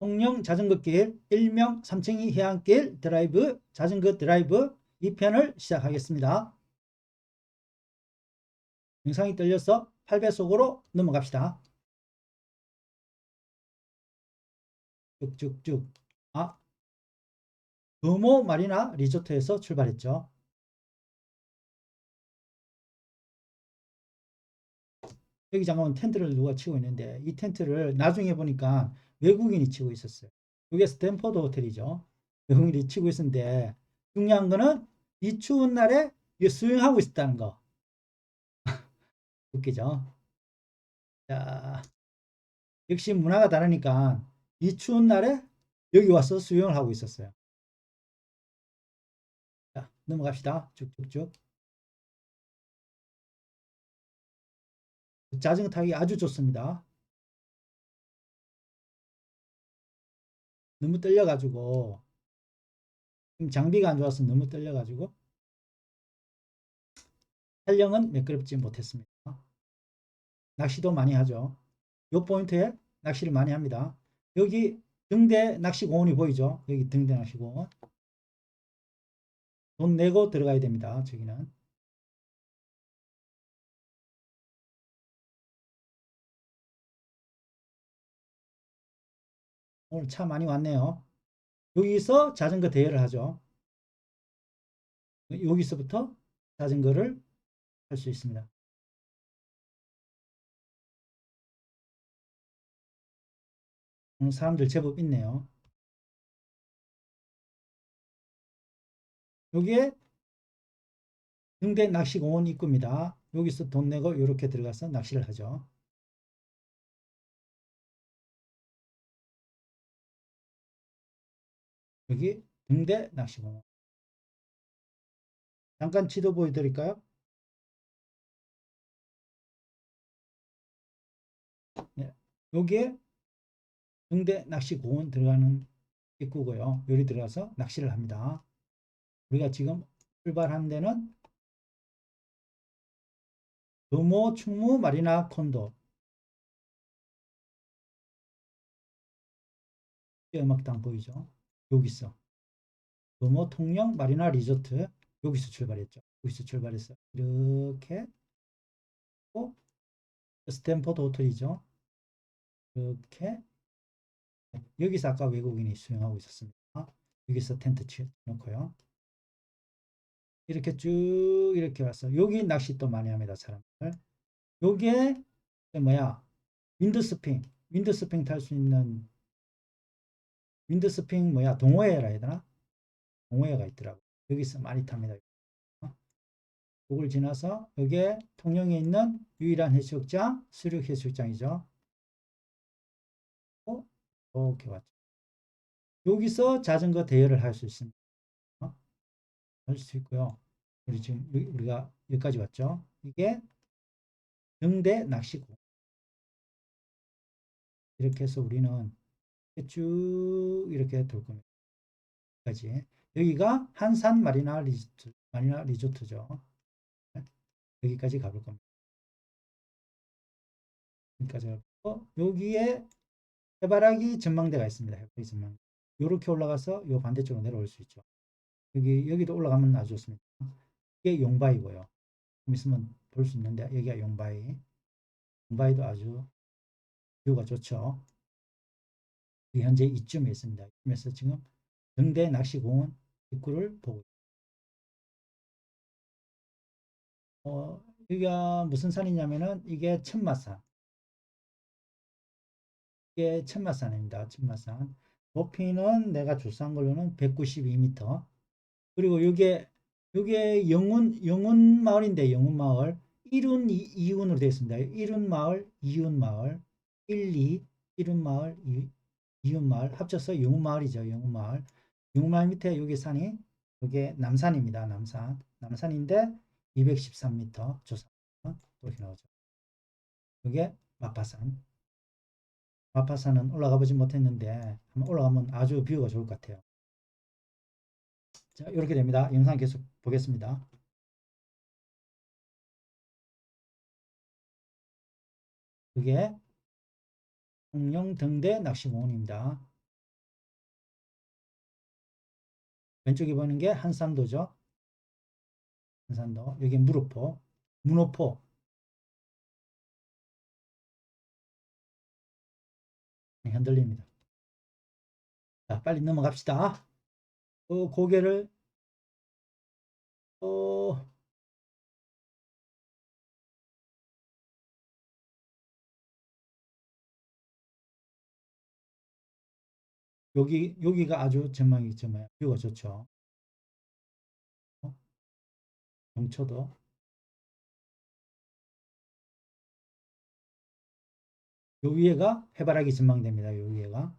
통영 자전거길 일명 3층이 해안길 드라이브 자전거 드라이브 2편을 시작하겠습니다. 영상이 떨려서 8배속으로 넘어갑시다. 쭉쭉쭉. 아, 금호 마리나 리조트에서 출발했죠. 여기 잠깐만 텐트를 누가 치고 있는데 이 텐트를 나중에 보니까 외국인이 치고 있었어요. 이게 스탠퍼드 호텔이죠. 외국인이 치고 있었는데 중요한 거는 이 추운 날에 수영하고 있었다는 거. 웃기죠? 자, 역시 문화가 다르니까 이 추운 날에 여기 와서 수영을 하고 있었어요. 자, 넘어갑시다. 쭉쭉쭉. 자전거 타기 아주 좋습니다. 너무 떨려가지고 장비가 안 좋아서 너무 떨려가지고 촬영은 매끄럽지 못했습니다. 낚시도 많이 하죠. 요 포인트에 낚시를 많이 합니다. 여기 등대 낚시공원이 보이죠? 여기 등대 낚시공원. 돈 내고 들어가야 됩니다. 저기는. 오늘 차 많이 왔네요. 여기서 자전거 대회를 하죠. 여기서부터 자전거를 할 수 있습니다. 오늘 사람들 제법 있네요. 여기에 등대 낚시공원 입구입니다. 여기서 돈 내고 이렇게 들어가서 낚시를 하죠. 여기 등대 낚시공원. 잠깐 지도 보여드릴까요? 네, 여기에 등대 낚시공원 들어가는 입구고요. 여기 들어가서 낚시를 합니다. 우리가 지금 출발한 데는 금호 충무 마리나 콘도 음악당 보이죠? 여기서 금호 통영 마리나 리조트 여기서 출발했죠. 여기서 출발해서 이렇게 또 스탠퍼드 호텔이죠. 이렇게 여기서 아까 외국인이 수영하고 있었습니다. 여기서 텐트 치놓고요. 이렇게 쭉 이렇게 와서 여기 낚시 또 많이 합니다 사람들. 요게 뭐야 윈드스핑 윈드스핑 탈 수 있는 윈드스핑 뭐야? 동호회라 해야 되나? 동호회가 있더라고. 여기서 많이 탑니다. 그걸 지나서 여기에 통영에 있는 유일한 해수욕장 수륙 해수욕장이죠. 이렇게 왔죠. 여기서 자전거 대여를 할 수 있습니다. 할수 있고요. 우리 지금 우리가 여기까지 왔죠. 이게 등대 낚시구. 이렇게 해서 우리는 쭉 이렇게 돌 겁니다. 여기까지. 여기가 한산 마리나 리조트, 마리나 리조트죠. 여기까지 가볼 겁니다. 여기까지 가고 여기에 해바라기 전망대가 있습니다. 해바라기 전망대. 이렇게 올라가서 이 반대쪽으로 내려올 수 있죠. 여기 여기도 올라가면 아주 좋습니다. 이게 용바이고요. 좀 있으면 볼 수 있는데 여기가 용바이. 용바이도 아주 뷰가 좋죠. 현재 이쯤에 있습니다. 이쯤에서 지금 등대 낚시공원 입구를 보고 어, 여기가 무슨 산이냐면은 이게 천마산. 이게 천마산입니다. 천마산. 높이는 내가 조사한 걸로는 192m. 그리고 요게 요게 영운 영운 마을인데 영운 마을 1운 2, 운으로 되어 있습니다. 1운 마을, 2운 마을, 1, 2, 1운 마을, 2, 2운 마을 합쳐서 영운 마을이죠. 영운 마을. 영운 마을 밑에 여기 산이 요게 남산입니다. 남산. 남산인데 213m 조사. 이렇게 나오죠. 요게 마파산. 마파산은 올라가 보지 못했는데 한번 올라가면 아주 뷰가 좋을 것 같아요. 자, 이렇게 됩니다. 영상 계속 보겠습니다. 그게 통영 등대 낚시공원입니다. 왼쪽에 보는 게 한산도죠. 한산도. 여기 무릎포, 문호포. 네, 흔들립니다. 자, 빨리 넘어갑시다. 어, 고개를 어, 여기 여기가 아주 전망이 정말 뷰가 좋죠. 어? 영초도 요 위에가 해바라기 전망대입니다. 요 위에가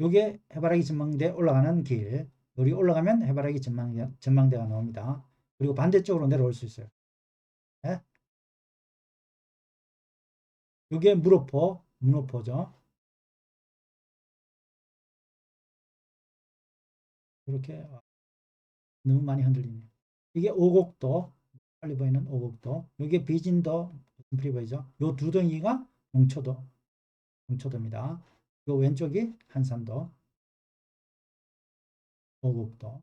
요게 해바라기 전망대 올라가는 길. 여기 올라가면 해바라기 전망대, 전망대가 나옵니다. 그리고 반대쪽으로 내려올 수 있어요. 예? 요게 무로포, 문호포죠. 이렇게 너무 많이 흔들리네요. 이게 오곡도, 빨리 보이는 오곡도. 요게 비진도, 프리보이죠. 요 두 덩이가 용초도, 용초도입니다. 요 왼쪽이 한산도, 오곡도.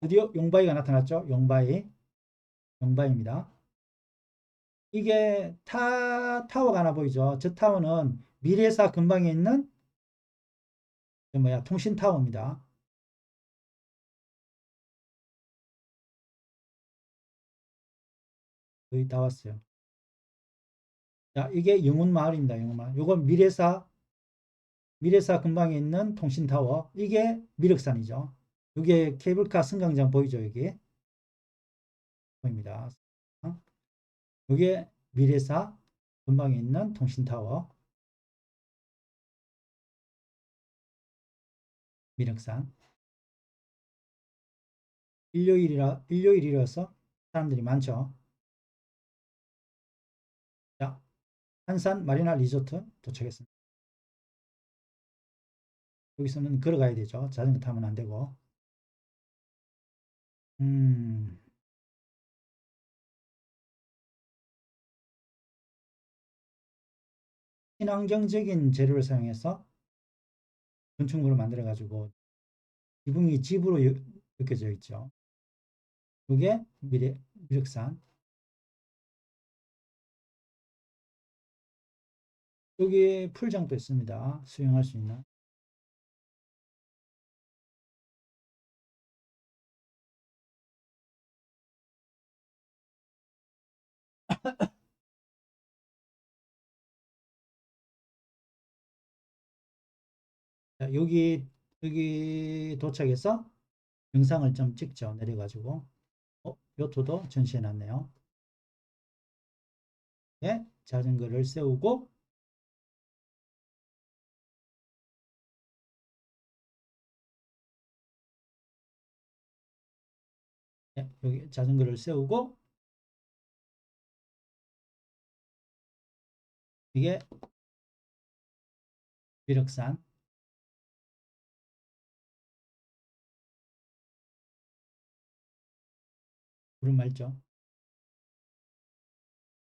드디어 용바위가 나타났죠. 용바위. 용바위입니다. 이게 타, 타워가 하나 보이죠. 저 타워는 미래사 근방에 있는 저 뭐야 통신타워입니다. 거의 다 왔어요. 자, 이게 영운마을입니다. 영운마을. 요건 미래사 미래사 근방에 있는 통신타워. 이게 미륵산이죠. 이게 케이블카 승강장 보이죠? 여기 보입니다. 이게 미래사 근방에 있는 통신타워 미륵산 일요일이라 일요일이라서 사람들이 많죠. 자, 한산 마리나 리조트 도착했습니다. 여기서는 걸어가야 되죠. 자전거 타면 안 되고. 음. 친환경적인 재료를 사용해서 건축물을 만들어 가지고 지붕이 집으로 느껴져 있죠. 이게 미래, 미륵산. 여기 풀장도 있습니다. 수영할 수 있는. 자, 여기 여기 도착해서 영상을 좀 찍죠. 내려가지고 어, 요토도 전시해 놨네요. 예, 자전거를 세우고 예, 여기 자전거를 세우고 이게 비력산 구름 맑죠?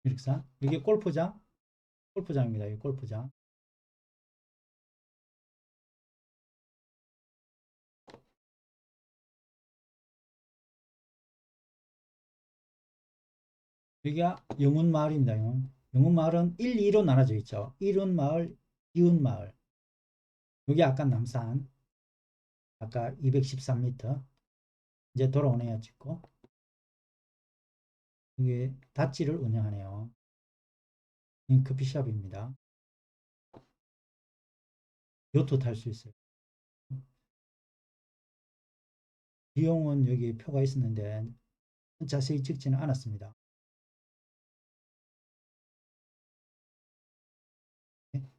비력산 이게 골프장 골프장입니다. 이 골프장 여기가 영운마을입니다. 영운. 영운마을은 1, 2로 나눠져 있죠. 1운마을, 2운마을. 여기 아까 남산. 아까 213m. 이제 돌아오네요. 찍고. 여기 다찌를 운영하네요. 이 커피숍입니다. 요트 탈 수 있어요. 비용은 여기 표가 있었는데 자세히 찍지는 않았습니다.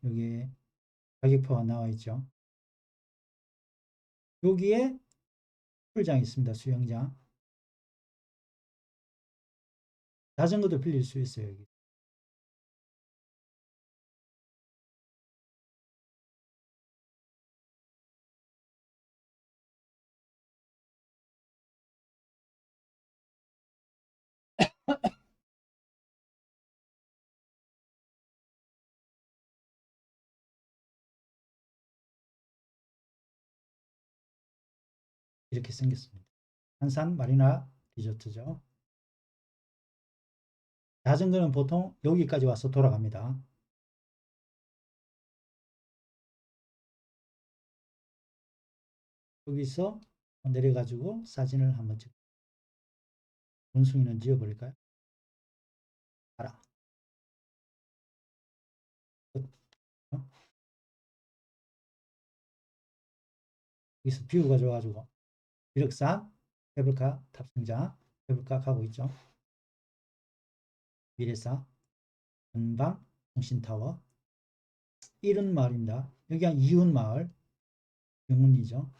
여기 가격표가 나와 있죠. 여기에 풀장이 있습니다. 수영장. 자전거도 빌릴 수 있어요. 여기. 이렇게 생겼습니다. 한산 마리나 리조트죠. 자전거는 보통 여기까지 와서 돌아갑니다. 여기서 내려가지고 사진을 한번 찍. 원숭이는 지워버릴까요? 알아. 어? 여기서 뷰가 좋아가지고 비력산 케이블카 탑승자 케이블카 가고 있죠. 미래사 전방 통신타워 이른 마을입니다. 여기가 이웃 마을 영문이죠.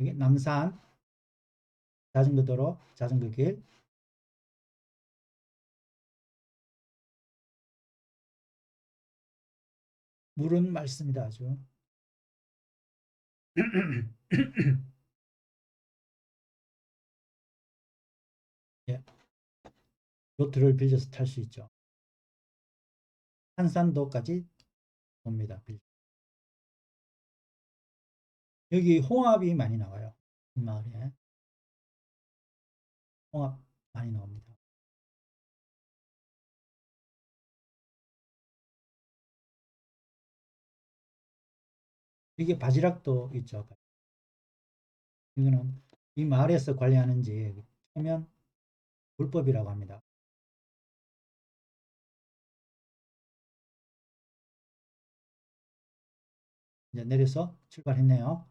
여기 남산 자전거 도로 자전거 길 물은 맑습니다 아주 요트를 빌려서 탈 수 있죠 한산도까지 옵니다 빌- 여기 홍합이 많이 나와요 이 마을에 홍합 많이 나옵니다 이게 바지락도 있죠. 이거는 이 마을에서 관리하는지 하면 불법이라고 합니다. 이제 내려서 출발했네요.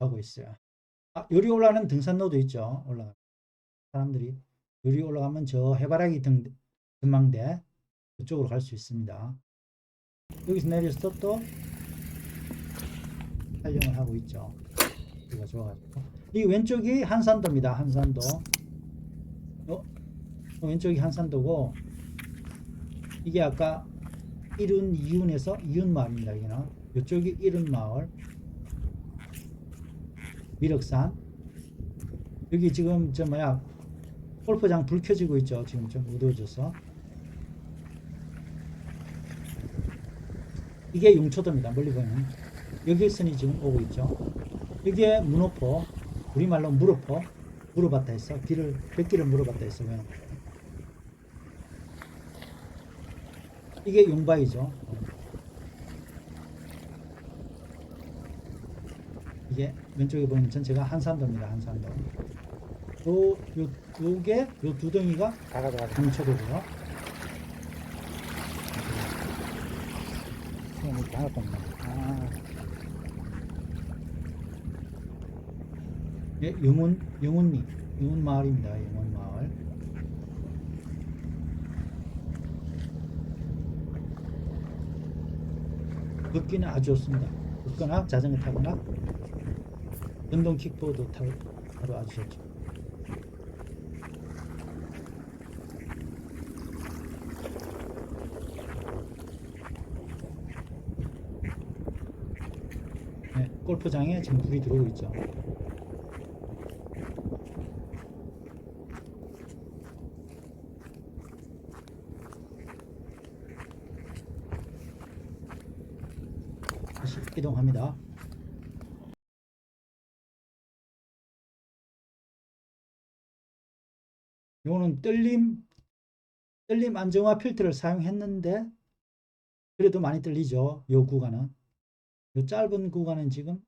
가고 있어요. 아, 요리 올라가는 등산로도 있죠. 올라가. 사람들이 요리 올라가면 저 해바라기 등 전망대 그쪽으로 갈 수 있습니다. 여기서 내려서 또 촬영을 하고 있죠. 여기가 좋아가지고 이 왼쪽이 한산도입니다. 한산도. 어? 왼쪽이 한산도고 이게 아까 이룬 이윤에서 이윤 마을입니다. 여기는 이쪽이 이룬 마을 미륵산 여기 지금 저 뭐야 골프장 불 켜지고 있죠. 지금 좀 어두워져서 이게 용초도입니다. 멀리 보면 여기선이 지금 오고 있죠. 이게 문어포 우리말로 무르포 물어봤다 했어. 길을 백길을 물어봤다 했어. 왜? 이게 용바이죠. 이게 왼쪽에 보면 전체가 한산도입니다. 한산도. 요, 요, 요게, 요 두 덩이가 다. 강초도고요. 그냥 이렇게 하나 겁니다. 아. 예, 영훈, 영훈리, 영훈 마을입니다. 영훈 마을. 걷기는 아주 좋습니다. 걷거나 자전거 타거나 전동 킥보드 타고 아주 좋죠. 네, 골프장에 지금 불이 들어오고 있죠. 다시 이동합니다. 요거는 떨림 떨림 안정화 필터를 사용했는데 그래도 많이 떨리죠. 요 구간은 요 짧은 구간은 지금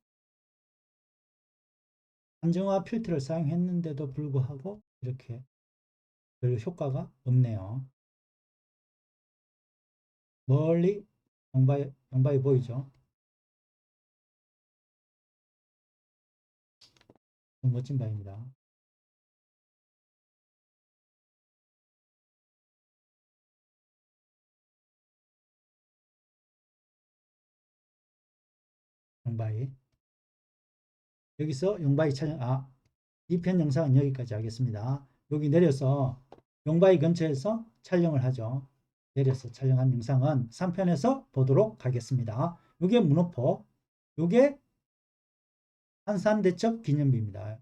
안정화 필터를 사용했는데도 불구하고 이렇게 별 효과가 없네요. 멀리 영바이, 영바이 보이죠? 멋진 바입니다. 용바이. 여기서 용바이 촬영 아 2편 영상은 여기까지 하겠습니다. 여기 내려서 용바이 근처에서 촬영을 하죠. 내려서 촬영한 영상은 3편에서 보도록 하겠습니다. 요게 문어포. 요게 한산대첩 기념비입니다.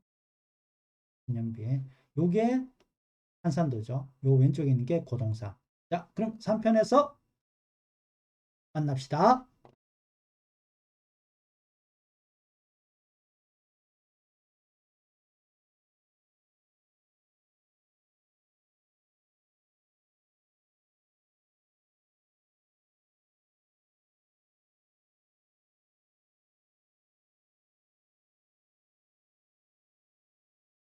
기념비. 요게 한산도죠. 요 왼쪽에 있는 게 고동사 자 그럼 3편에서 만납시다